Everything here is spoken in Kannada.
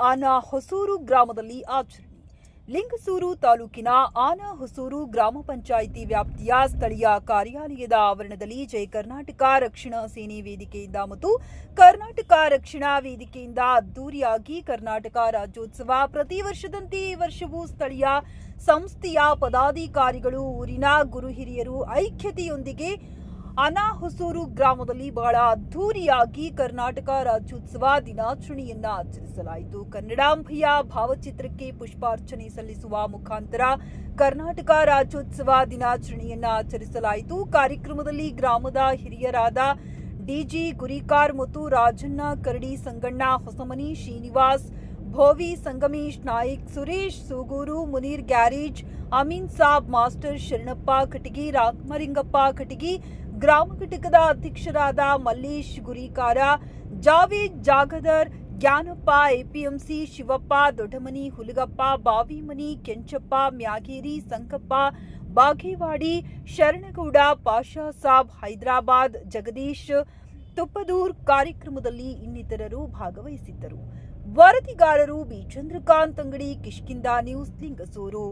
ಆನ ಹೊಸೂರು ಗ್ರಾಮದಲ್ಲಿ ಆಚರಣೆ. ಲಿಂಗಸೂರು ತಾಲೂಕಿನ ಆನ ಹೊಸೂರು ಗ್ರಾಮ ಪಂಚಾಯಿತಿ ವ್ಯಾಪ್ತಿಯ ಸ್ಥಳೀಯ ಕಾರ್ಯಾಲಯದ ಆವರಣದಲ್ಲಿ ಜೈ ಕರ್ನಾಟಕ ರಕ್ಷಣಾ ಸೇನೆ ವೇದಿಕೆಯಿಂದ ಮತ್ತು ಕರ್ನಾಟಕ ರಕ್ಷಣಾ ವೇದಿಕೆಯಿಂದ ಅದ್ದೂರಿಯಾಗಿ ಕರ್ನಾಟಕ ರಾಜ್ಯೋತ್ಸವ ಪ್ರತಿ ವರ್ಷದಂತೆ ಈ ವರ್ಷವೂ ಸ್ಥಳೀಯ ಸಂಸ್ಥೆಯ ಪದಾಧಿಕಾರಿಗಳು, ಊರಿನ ಗುರು ಹಿರಿಯರು ಐಕ್ಯತೆಯೊಂದಿಗೆ ಅನಾಹೊಸೂರು ಗ್ರಾಮದಲ್ಲಿ ಬಹಳ ಅದ್ಧೂರಿಯಾಗಿ ಕರ್ನಾಟಕ ರಾಜ್ಯೋತ್ಸವ ದಿನಾಚರಣೆಯನ್ನ ಆಚರಿಸಲಾಯಿತು. ಕನ್ನಡಾಂಬೆಯ ಭಾವಚಿತ್ರಕ್ಕೆ ಪುಷ್ಪಾರ್ಚನೆ ಸಲ್ಲಿಸುವ ಮುಖಾಂತರ ಕರ್ನಾಟಕ ರಾಜ್ಯೋತ್ಸವ ದಿನಾಚರಣೆಯನ್ನ ಆಚರಿಸಲಾಯಿತು. ಕಾರ್ಯಕ್ರಮದಲ್ಲಿ ಗ್ರಾಮದ ಹಿರಿಯರಾದ ಡಿಜಿ ಗುರಿಕಾರ್ ಮತ್ತು ರಾಜಣ್ಣ ಕರಡಿ, ಸಂಗಣ್ಣ ಹೊಸಮನಿ ಶ್ರೀನಿವಾಸ್ ಭೋವಿ, ಸಂಗಮೇಶ್ ನಾಯ್ಕ್, ಸುರೇಶ್, ಸೂಗೂರು, ಮುನೀರ್ ಗ್ಯಾರೇಜ್, ಅಮೀನ್ ಸಾಬ್, ಮಾಸ್ಟರ್ ಶರಣಪ್ಪ ಕಟಗಿ ರಾಮಲಿಂಗಪ್ಪ ಕಟಗಿ ಗ್ರಾಮ ಘಟಕದ ಅಧ್ಯಕ್ಷರಾದ ಮಲ್ಲೇಶ್ ಗುರಿಕಾರ, ಜಾವೇದ್ ಜಾಗದರ್ ಜ್ಞಾನಪ್ಪ, ಎಪಿಎಂಸಿ ಶಿವಪ್ಪ, ದೊಡ್ಡಮನಿ ಹುಲಗಪ್ಪ, ಬಾವಿಮನಿ ಕೆಂಚಪ್ಪ, ಮ್ಯಾಗೇರಿ ಸಂಕಪ್ಪ, ಬಾಗೇವಾಡಿ, ಶರಣಗೌಡ, ಪಾಷಾ ಸಾಬ್, ಹೈದರಾಬಾದ್, ಜಗದೀಶ್ ತುಪ್ಪದೂರ್ ಕಾರ್ಯಕ್ರಮದಲ್ಲಿ ಇನ್ನಿತರರು ಭಾಗವಹಿಸಿದ್ದರು. ವರದಿಗಾರರು ಬಿ. ಚಂದ್ರಕಾಂತ್ ಅಂಗಡಿ ಕಿಷ್ಕಿಂದ ನ್ಯೂಸ್ ಲಿಂಗಸೂರು.